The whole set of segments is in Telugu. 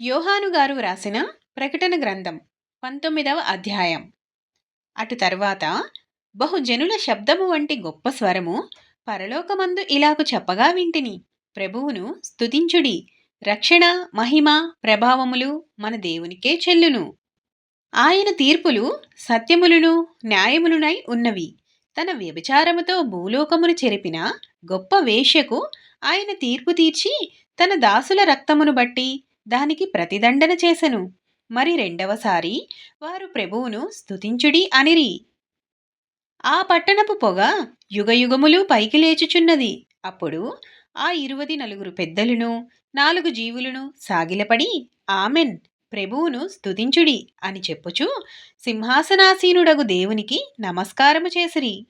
యోహాను గారు వ్రాసిన ప్రకటన గ్రంథం పంతొమ్మిదవ అధ్యాయం. అటు తర్వాత బహుజనుల శబ్దము వంటి గొప్ప స్వరము పరలోకమందు ఇలాగు చెప్పగా వింటిని. ప్రభువును స్తుతించుడి. రక్షణ మహిమ ప్రభావములు మన దేవునికే చెల్లును. ఆయన తీర్పులు సత్యములను న్యాయములునై ఉన్నవి. తన వ్యభిచారముతో భూలోకమును చెరిపిన గొప్ప వేశ్యకు ఆయన తీర్పు తీర్చి తన దాసుల రక్తమును బట్టి దానికి ప్రతిదండన చేసెను. మరి రెండవసారి వారు ప్రభువును స్తుతించుడి అనిరి. ఆ పట్టణపు పొగ యుగయుగములు పైకి లేచుచున్నది. అప్పుడు ఆ ఇరువది నలుగురు పెద్దలును నాలుగు జీవులను సాగిలపడి ఆమెన్ ప్రభువును స్తుతించుడి అని చెప్పుచు సింహాసనాసీనుడగు దేవునికి నమస్కారము చేసిరి.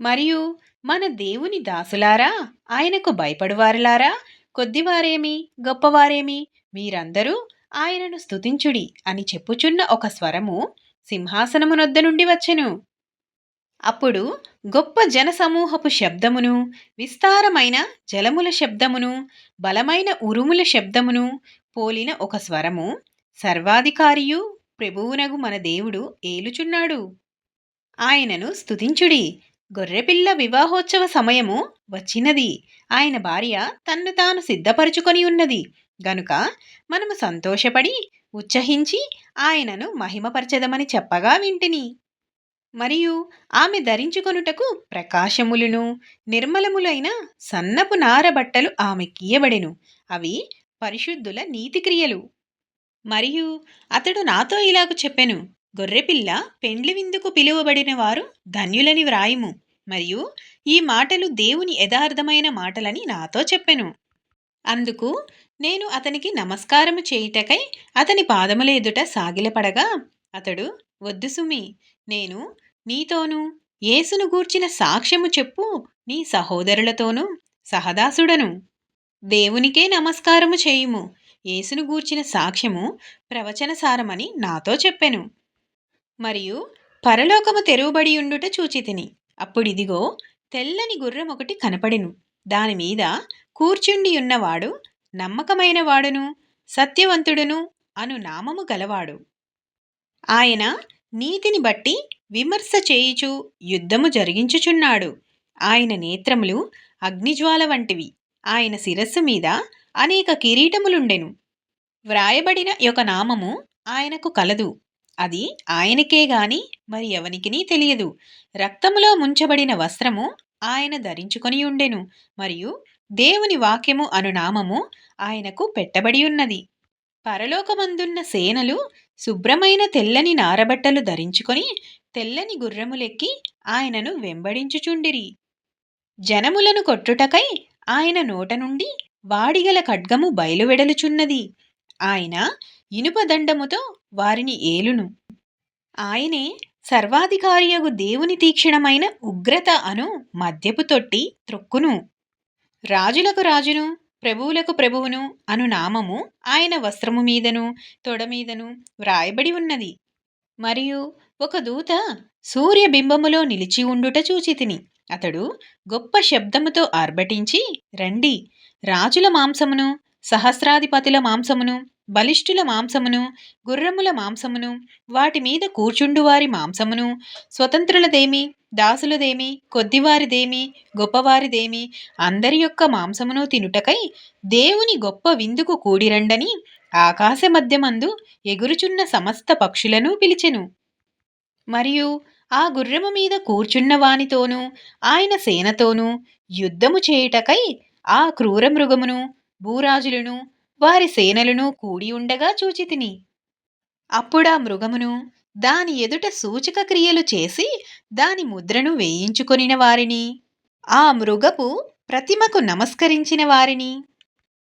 మరియు మన దేవుని దాసులారా ఆయనకు భయపడువారులారా కొద్దివారేమి గొప్పవారేమి? మీరందరూ ఆయనను స్తుతించుడి అని చెప్పుచున్న ఒక స్వరము సింహాసనమునొద్ద నుండి వచ్చెను. అప్పుడు గొప్ప జనసమూహపు శబ్దమును విస్తారమైన జలముల శబ్దమును బలమైన ఉరుముల శబ్దమును పోలిన ఒక స్వరము సర్వాధికారియు ప్రభువునగు మన దేవుడు ఏలుచున్నాడు. ఆయనను స్తుతించుడి గొర్రెపిల్ల వివాహోత్సవ సమయము వచ్చినది. ఆయన భార్య తన్ను తాను సిద్ధపరుచుకొని ఉన్నది. గనుక మనము సంతోషపడి ఉత్సహించి ఆయనను మహిమపరచదమని చెప్పగా వింటిని. మరియు ఆమె ధరించుకొనుటకు ప్రకాశములను నిర్మలములైన సన్నపు నార బట్టలు ఆమె కీయబడెను. అవి పరిశుద్ధుల నీతిక్రియలు. మరియు అతడు నాతో ఇలాగ చెప్పెను. గొర్రెపిల్ల పెండ్లి విందుకు పిలువబడిన వారు ధన్యులని వ్రాయుము. మరియు ఈ మాటలు దేవుని యథార్థమైన మాటలని నాతో చెప్పెను. అందుకు నేను అతనికి నమస్కారము చేయుటకై అతని పాదముల ఎదుట సాగిలపడగా అతడు వద్దు సుమి నేను నీతోనూ యేసును గూర్చిన సాక్ష్యము చెప్పు నీ సహోదరులతోనూ సహదాసుడను. దేవునికే నమస్కారము చేయుము. యేసును గూర్చిన సాక్ష్యము ప్రవచనసారమని నాతో చెప్పెను. మరియు పరలోకము తెరువబడి ఉండుట చూచితిని. అప్పుడిదిగో తెల్లని గుర్రం ఒకటి కనపడెను. దానిమీద కూర్చుండి ఉన్నవాడు నమ్మకమైన వాడును సత్యవంతుడును అను నామము గలవాడు. ఆయన నీతిని బట్టి విమర్శ చేయుచు యుద్ధము జరిగించుచున్నాడు. ఆయన నేత్రములు అగ్నిజ్వాల వంటివి. ఆయన శిరస్సు మీద అనేక కిరీటములుండెను. వ్రాయబడిన యొక్క నామము ఆయనకు కలదు. అది ఆయనకే గాని మరి ఎవనికినీ తెలియదు. రక్తములో ముంచబడిన వస్త్రము ఆయన ధరించుకొని ఉండెను. మరియు దేవుని వాక్యము అనునామము ఆయనకు పెట్టబడి ఉన్నది. పరలోకమందున్న సేనలు శుభ్రమైన తెల్లని నారబట్టలు ధరించుకొని తెల్లని గుర్రములెక్కి ఆయనను వెంబడించుచుండిరి. జనములను కొట్టుటకై ఆయన నోట నుండి వాడిగల ఖడ్గము బయలువెడలుచున్నది. ఆయన ఇనుపదండముతో వారిని ఏలును. ఆయనే సర్వాధికారియగు దేవుని తీక్షణమైన ఉగ్రత అను మద్యపు తొట్టి త్రొక్కును. రాజులకు రాజును ప్రభువులకు ప్రభువును అను నామము ఆయన వస్త్రము మీదను తొడ మీదను వ్రాయబడి ఉన్నది. మరియు ఒక దూత సూర్యబింబములో నిలిచి ఉండుట చూచితిని. అతడు గొప్ప శబ్దముతో ఆర్భటించి రండి. రాజుల మాంసమును సహస్రాధిపతుల మాంసమును బలిష్ఠుల మాంసమును గుర్రముల మాంసమును వాటి మీద కూర్చుండువారి మాంసమును స్వతంత్రులదేమి దాసులదేమి కొద్దివారిదేమి గొప్పవారిదేమి అందరి యొక్క మాంసమును తినుటకై దేవుని గొప్ప విందుకు కూడిరండని ఆకాశ మధ్యమందు ఎగురుచున్న సమస్త పక్షులను పిలిచెను. మరియు ఆ గుర్రము మీద కూర్చున్న వానితోనూ ఆయన సేనతోనూ యుద్ధము చేయుటకై ఆ క్రూర మృగమును భూరాజులను వారి సేనలను కూడి ఉండగా చూచితిని అప్పుడా మృగమును దాని ఎదుట సూచక క్రియలు చేసి దాని ముద్రను వేయించుకొనిన వారిని. ఆ మృగపు ప్రతిమకు నమస్కరించిన వారిని.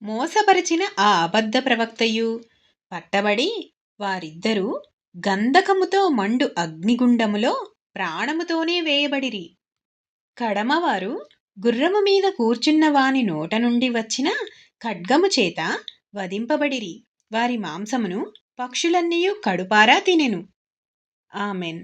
మోసపరిచిన ఆ అబద్ధ ప్రవక్తయు పట్టబడి వారిద్దరూ గంధకముతో మండు అగ్నిగుండములో ప్రాణముతోనే వేయబడిరి. కడమవారు గుర్రము మీద కూర్చున్న వాని నోట నుండి వచ్చిన ఖడ్గము చేత వధింపబడిరి. వారి మాంసమును పక్షులన్నీయు కడుపారా తినెను. ఆమెన్.